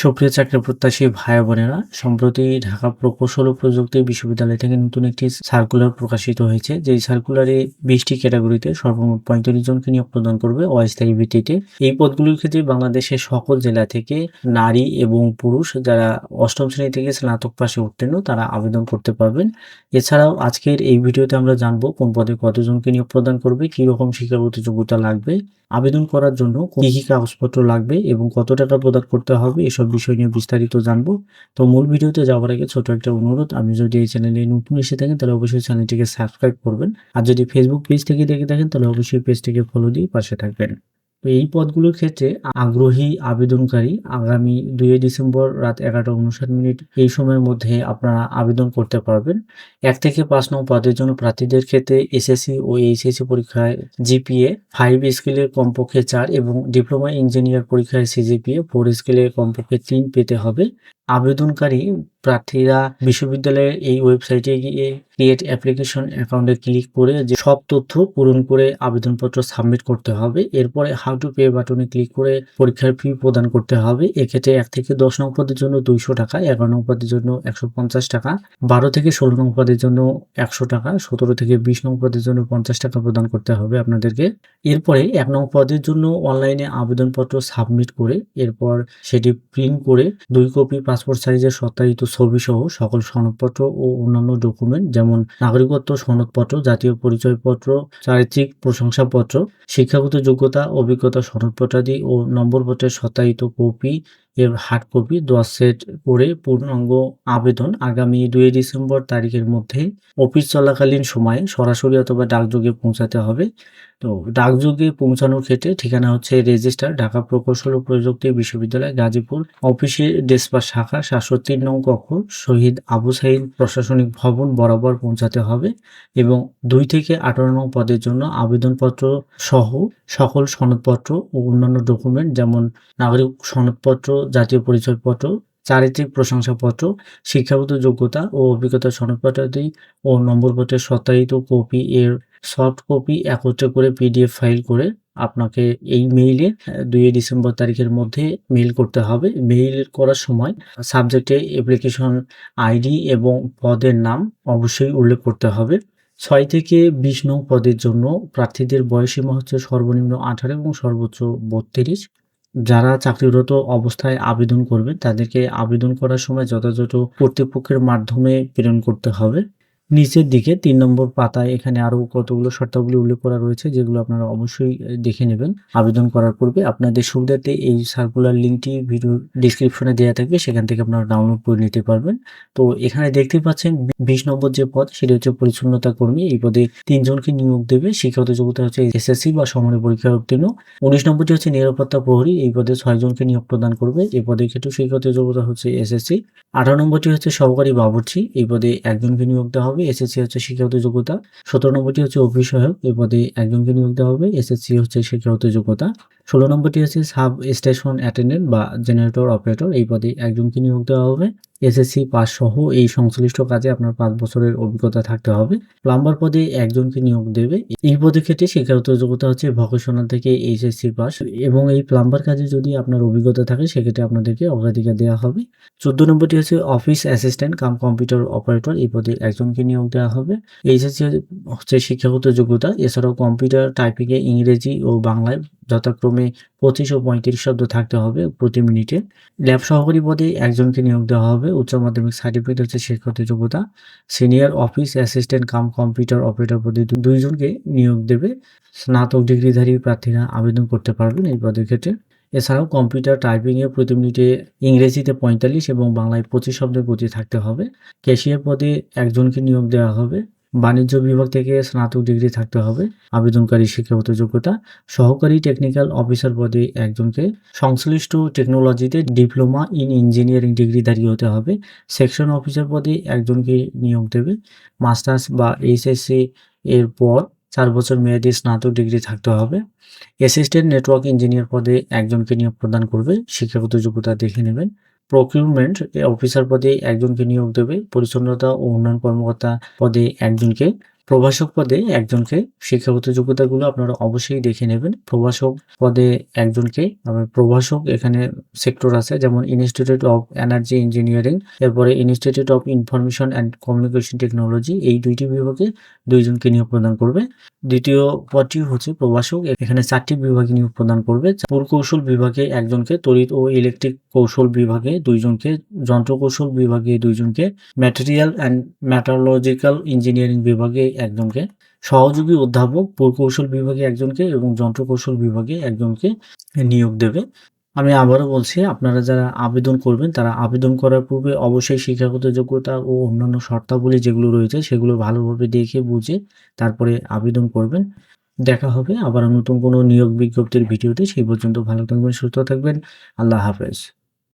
সুপ্রিয় চাকরি প্রত্যাশী ভাই বোনেরা, সম্প্রতি ঢাকা প্রকৌশল ও প্রযুক্তি বিশ্ববিদ্যালয় থেকে নতুন একটি সার্কুলার প্রকাশিত হয়েছে। যেই সার্কুলারে বিশটি ক্যাটাগরিতে সর্বমোট পঁয়তাল্লিশ জনকে নিয়োগ প্রদান করবে অস্থায়ী ভিত্তিতে। এই পদগুলির ক্ষেত্রে বাংলাদেশের সকল জেলা থেকে নারী এবং পুরুষ যারা অষ্টম শ্রেণি থেকে স্নাতক পাশে উত্তীর্ণ, তারা আবেদন করতে পারবেন। এছাড়াও আজকের এই ভিডিওতে আমরা জানব কোন পদে কতজনকে নিয়োগ প্রদান করবে কি রকম শিক্ষাগত যোগ্যতা লাগবে, আবেদন করার জন্য কি কি কাগজপত্র লাগবে এবং কত টাকা প্রদান করতে হবে, এসব বিষয় নিয়ে বিস্তারিত জানব। তো মূল ভিডিওতে যাওয়ার আগে ছোট একটা অনুরোধ আমি যদি এই চ্যানেলে নতুন এসে থাকেন, তাহলে অবশ্যই চ্যানেলটিকে সাবস্ক্রাইব করবেন। আর যদি ফেসবুক পেজ থেকে দেখে থাকেন, তাহলে অবশ্যই পেজটিকে ফলো দিয়ে পাশে থাকবেন। এই পদগুলোর ক্ষেত্রে আগ্রহী আবেদনকারী আগামী দুই ডিসেম্বর রাত এগারোটা উনষাট মিনিট এই সময়ের মধ্যে আপনারা আবেদন করতে পারবেন। এক থেকে পাঁচ নং পদের জন্য প্রার্থীদের ক্ষেত্রে এসএসসি ও এইচএসসি পরীক্ষায় জিপিএ ফাইভ স্কেলের কমপক্ষে চার এবং ডিপ্লোমা ইঞ্জিনিয়ার পরীক্ষায় সিজিপিএ ফোর স্কেলের কমপক্ষে তিন পেতে হবে। আবেদনকারী প্রার্থীরা বিশ্ববিদ্যালয়ের এই ওয়েবসাইটে গিয়ে ক্রিয়েট অ্যাপ্লিকেশন অ্যাকাউন্টে ক্লিক করে যে সব তথ্য পূরণ করে আবেদনপত্র সাবমিট করতে হবে। এরপরে হাউ টু পে বাটনে ক্লিক করে পরীক্ষার ফি প্রদান করতে হবে। এক্ষেত্রে এক থেকে দশ নং পদের জন্য দুইশো টাকা, এগারো নং পদের জন্য একশো পঞ্চাশ টাকা, বারো থেকে ষোলো নং পদের জন্য একশো টাকা, সতেরো থেকে বিশ নং পদের জন্য পঞ্চাশ টাকা প্রদান করতে হবে আপনাদেরকে। এরপরে এক নং পদের জন্য অনলাইনে আবেদনপত্র সাবমিট করে, এরপর সেটি প্রিন্ট করে দুই কপি পাসপোর্ট সাইজের সত্যায়িত ছবি সহ সকল সনদপত্র ও অন্যান্য ডকুমেন্ট যেমন নাগরিকত্ব সনদপত্র, জাতীয় পরিচয়পত্র, চারিত্রিক প্রশংসাপত্র, শিক্ষাগত যোগ্যতা, অভিজ্ঞতা সনদপত্রাদি ও নম্বরপত্রের সত্যায়িত কপি এর হার্ড কপি দশ সেট করে পূর্ণাঙ্গ আবেদন আগামী দুই ডিসেম্বর তারিখের মধ্যে অফিস চলাকালীন সময়ে সরাসরি অথবা ডাকযোগে পৌঁছাতে হবে। তো ডাকযোগে পৌঁছানোর ক্ষেত্রে ঠিকানা হচ্ছে রেজিস্টার, ঢাকা প্রকৌশল ও প্রযুক্তি বিশ্ববিদ্যালয়, গাজীপুর। অফিসের ডেসপার শাখা সাতশো তিন নং কক্ষ শহীদ আবু সাইদ প্রশাসনিক ভবন বরাবর পৌঁছাতে হবে এবং দুই থেকে আঠারো নং পদের জন্য আবেদনপত্র সহ সকল সনদপত্র ও অন্যান্য ডকুমেন্ট যেমন নাগরিক সনদপত্র জাতীয় পরিচয়পত্র, চারিত্রিক প্রশংসাপত্র, শিক্ষাগত যোগ্যতা ও অভিজ্ঞতা সনদপত্রাদি ও নম্বরপত্রের সত্যায়িত কপি এর সফট কপি একত্রে করে পিডিএফ ফাইল করে আপনাকে এই মেইলে দুই ডিসেম্বর তারিখের মধ্যে মেইল করতে হবে। মেইল করার সময় সাবজেক্টে অ্যাপ্লিকেশন আইডি এবং পদের নাম অবশ্যই উল্লেখ করতে হবে। ছয় থেকে বিশ নং পদের জন্য প্রার্থীদের বয়সীমা হচ্ছে সর্বনিম্ন আঠারো এবং সর্বোচ্চ বত্রিশ। যারা চাকরিরত অবস্থায় আবেদন করবে, তাদেরকে আবেদন করার সময় যথাযথ কর্তৃপক্ষের মাধ্যমে প্রেরণ করতে হবে। নিচের দিকে তিন নম্বর পাতায় এখানে আরও কতগুলো শর্তাবলী উল্লেখ করা রয়েছে, যেগুলো আপনারা অবশ্যই দেখে নেবেন। আবেদন করার পূর্বে আপনাদের সুবিধাতে এই সার্কুলার লিঙ্কটি ভিডিও ডিসক্রিপশনে দেওয়া থাকবে, সেখান থেকে আপনারা ডাউনলোড করে নিতে পারবেন। তো এখানে দেখতে পাচ্ছেন, বিশ নম্বর যে পদ, সেটি হচ্ছে পরিচ্ছন্নতা কর্মী। এই পদে তিনজনকে নিয়োগ দেবে। শিক্ষাগত যোগ্যতা হচ্ছে এসএসসি বা সমানের পরীক্ষায় উত্তীর্ণ। উনিশ নম্বরটি হচ্ছে নিরাপত্তা প্রহরী। এই পদে ছয় জনকে নিয়োগ প্রদান করবে। এই পদের ক্ষেত্রে শিক্ষাগত যোগ্যতা হচ্ছে এসএসসি আঠারো নম্বরটি হচ্ছে সহকারী বাবুর্চি। এই পদে একজনকে নিয়োগ দেওয়া হবে। এসএসসি হচ্ছে শিক্ষাগত যোগ্যতা। সতেরো নম্বরটি হচ্ছে সহায়ক এই পদে একজনকে নিয়োগ দেওয়া হবে। এসএসসি হচ্ছে শিক্ষাগত যোগ্যতা। ষোলো নম্বরটি হচ্ছে সাব স্টেশন অ্যাটেন্ডেন্ট বা জেনারেটর অপারেটর এই পদে একজনকে নিয়োগ দেওয়া হবে। এসএসসি পাস সহ এই সংশ্লিষ্ট কাজে আপনার পাঁচ বছরের অভিজ্ঞতা থাকতে হবে। প্লাম্বার পদে একজনকে নিয়োগ দেবে। এই পদের ক্ষেত্রে শিক্ষাগত যোগ্যতা হচ্ছে ভকেশনাল থেকে এইচএসসি পাস এবং এই প্লাম্বার কাজে যদি আপনার অভিজ্ঞতা থাকে, সেক্ষেত্রে আপনাদেরকে অগ্রাধিকার দেওয়া হবে। চোদ্দ নম্বরটি হচ্ছে office assistant cum computer operator এই পদে একজনকে নিয়োগ দেওয়া হবে। এইচএসসি হচ্ছে শিক্ষাগত যোগ্যতা। এছাড়াও কম্পিউটার টাইপিংয়ে ইংরেজি ও বাংলায় যথাক্রমে পঁচিশ ও পঁয়ত্রিশ শব্দ থাকতে হবে প্রতি মিনিটে। ল্যাব সহকারী পদে একজনকে নিয়োগ দেওয়া হবে। উচ্চ মাধ্যমিক সার্টিফিকেট হচ্ছে শিক্ষাগত যোগ্যতা। Senior office assistant cum computer operator পদে দুইজনকে নিয়োগ দেবে। স্নাতক ডিগ্রিধারী প্রার্থীরা আবেদন করতে পারবেন এই পদের ক্ষেত্রে। এছাড়াও কম্পিউটার টাইপিংয়ে প্রতি মিনিটে ইংরেজিতে পঁয়তাল্লিশ এবং বাংলায় পঁচিশ শব্দের গতি থাকতে হবে। ক্যাশিয়ার পদে একজনকে নিয়োগ দেওয়া হবে। বাণিজ্য বিভাগ থেকে স্নাতক ডিগ্রি থাকতে হবে। আবেদনকারী শিক্ষাগত যোগ্যতা। সহকারী টেকনিক্যাল অফিসার পদে একজনকে। সংশ্লিষ্ট টেকনোলজিতে ডিপ্লোমা ইন ইঞ্জিনিয়ারিং ডিগ্রিধারী হতে হবে। সেকশন অফিসার পদে একজনকে নিয়োগ দেবে। মাস্টার্স বা এইচএসসি এর পর চার বছর মেয়াদী স্নাতক ডিগ্রি থাকতে হবে। অ্যাসিস্ট্যান্ট নেটওয়ার্ক ইঞ্জিনিয়ার পদে একজনকে নিয়োগ প্রদান করবে, শিক্ষাগত যোগ্যতা দেখে নেবেন। প্রকিউরমেন্ট অফিসার পদে একজনকে নিয়োগ দেবে, পরিচ্ছন্নতা ও উন্নয়ন কর্মকর্তা পদে একজনকে। প্রভাষক পদে একজনকে শিক্ষাগত যোগ্যতাগুলো আপনারা অবশ্যই দেখে নেবেন। প্রভাষক পদে একজনকে প্রভাষক এখানে সেক্টর আছে, যেমন ইনস্টিটিউট অফ এনার্জি ইঞ্জিনিয়ারিং এরপরে institute of information and communication technology এই দুইটি বিভাগে দুইজনকে নিয়োগ প্রদান করবে। দ্বিতীয় পদটি হচ্ছে প্রভাষক, এখানে চারটি বিভাগে নিয়োগ প্রদান করবে। পুরকৌশল বিভাগে একজনকে, তড়িৎ ও ইলেকট্রিক কৌশল বিভাগে দুইজনকে যন্ত্র কৌশল বিভাগে দুইজনকে ম্যাটেরিয়াল অ্যান্ড ম্যাটারোলজিক্যাল ইঞ্জিনিয়ারিং বিভাগে একজনকে, সহযোগী অধ্যাপক, প্রকৌশল বিভাগে একজনকে এবং যন্ত্রকৌশল বিভাগে একজনকে নিয়োগ দেবে। আমি আবারও বলছি, আপনারা যারা আবেদন করবেন, তারা আবেদন করার পূর্বে অবশ্যই শিক্ষাগত যোগ্যতা ও অন্যান্য শর্তাবলী যেগুলো রয়েছে, সেগুলো ভালোভাবে দেখে বুঝে তারপরে আবেদন করবেন। দেখা হবে আবার নতুন কোনো নিয়োগ বিজ্ঞপ্তির ভিডিওতে। সেই পর্যন্ত ভালো থাকবেন, সুস্থ থাকবেন। আল্লাহ হাফেজ।